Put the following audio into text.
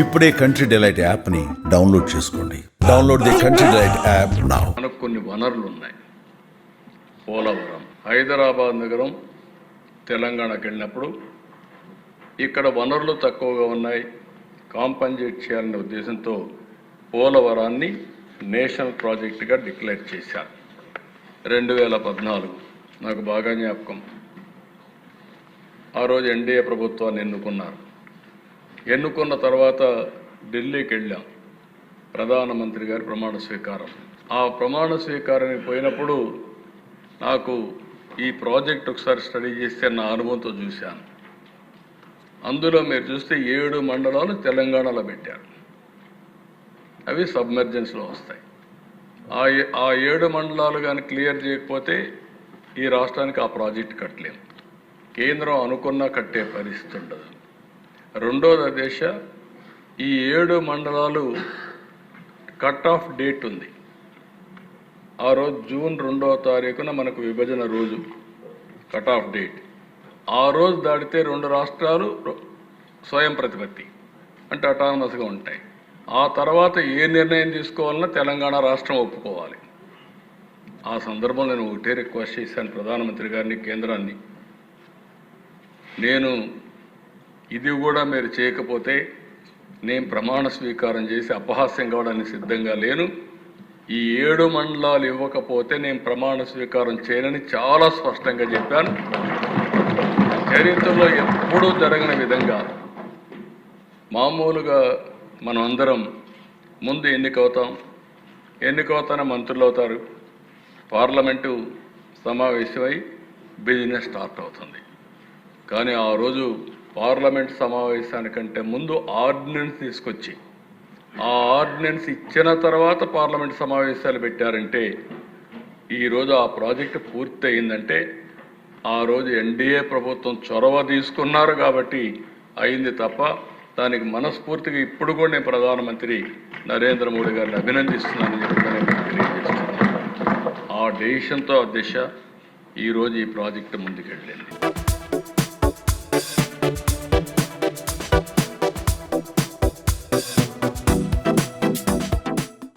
ఇప్పుడే country delight యాప్ని download చేసుకోండి. Download the country delight app now మనకు కొన్ని వనరులు ఉన్నాయి. పోలవరం హైదరాబాద్ నగరం తెలంగాణకి వెళ్ళినప్పుడు ఇక్కడ వనరులు తక్కువగా ఉన్నాయి. కాంపన్సేట్ చేయాలనే ఉద్దేశంతో పోలవరాన్ని నేషనల్ ప్రాజెక్టుగా డిక్లేర్ చేశారు. రెండు వేల పద్నాలుగు. నాకు బాగా జ్ఞాపకం. ఆ రోజు ఎన్డీఏ ప్రభుత్వాన్ని ఎన్నుకున్నారు. ఎన్నుకున్న తర్వాత ఢిల్లీకి వెళ్ళాం ప్రధానమంత్రి గారి ప్రమాణ స్వీకారం. ఆ ప్రమాణ స్వీకారానికి పోయినప్పుడు నాకు ఈ ప్రాజెక్ట్ ఒకసారి స్టడీ చేస్తే నా అనుభవంతో చూశాను. అందులో మీరు చూస్తే ఏడు మండలాలు తెలంగాణలో పెట్టారు. అవి సబ్మెర్జెన్స్లో వస్తాయి. ఆ ఏ- ఆ ఏడు మండలాలు కానీ క్లియర్ చేయకపోతే ఈ రాష్ట్రానికి ఆ ప్రాజెక్ట్ కట్టలేము కేంద్రం అనుకున్నా కట్టే పరిస్థితి ఉండదు. రెండోది దేశ ఈ ఏడు మండలాలు కట్ ఆఫ్ డేట్ ఉంది. ఆ రోజు జూన్ రెండవ తారీఖున మనకు విభజన రోజు కట్ ఆఫ్ డేట్. ఆ రోజు దాటితే రెండు రాష్ట్రాలు స్వయం ప్రతిపత్తి అంటే అటానమస్గా ఉంటాయి. ఆ తర్వాత ఏ నిర్ణయం తీసుకోవాలన్నా తెలంగాణ రాష్ట్రం ఒప్పుకోవాలి. ఆ సందర్భంలో నేను ఒకటే రిక్వెస్ట్ చేశాను ప్రధానమంత్రి గారిని కేంద్రాన్ని. నేను ఇది కూడా మీరు చేయకపోతే నేను ప్రమాణ స్వీకారం చేసి అపహాస్యం కావడానికి సిద్ధంగా లేను. ఈ ఏడు మండలాలు ఇవ్వకపోతే నేను ప్రమాణ స్వీకారం చేయనని చాలా స్పష్టంగా చెప్పాను. చరిత్రలో ఎప్పుడూ జరగని విధంగా మామూలుగా మనం అందరం ముందు ఎన్నికవుతాం ఎన్నికవుతానే మంత్రులు అవుతారు పార్లమెంటు సమావేశమై బిజినెస్ స్టార్ట్ అవుతుంది. కానీ ఆ రోజు పార్లమెంట్ సమావేశానికంటే ముందు ఆర్డినెన్స్ తీసుకొచ్చి ఆ ఆర్డినెన్స్ ఇచ్చిన తర్వాత పార్లమెంట్ సమావేశాలు పెట్టారంటే ఈరోజు ఆ ప్రాజెక్టు పూర్తి అయిందంటే ఆ రోజు ఎన్డీఏ ప్రభుత్వం చొరవ తీసుకున్నారు కాబట్టి అయింది తప్ప దానికి మనస్ఫూర్తిగా ఇప్పుడు కూడా నేను ప్రధానమంత్రి నరేంద్ర మోడీ గారిని అభినందిస్తున్నానని చెప్పి తెలియజేస్తున్నాను. ఆ డెసిషన్తో ఆ దిశ ఈరోజు ఈ ప్రాజెక్టు ముందుకెళ్ళింది.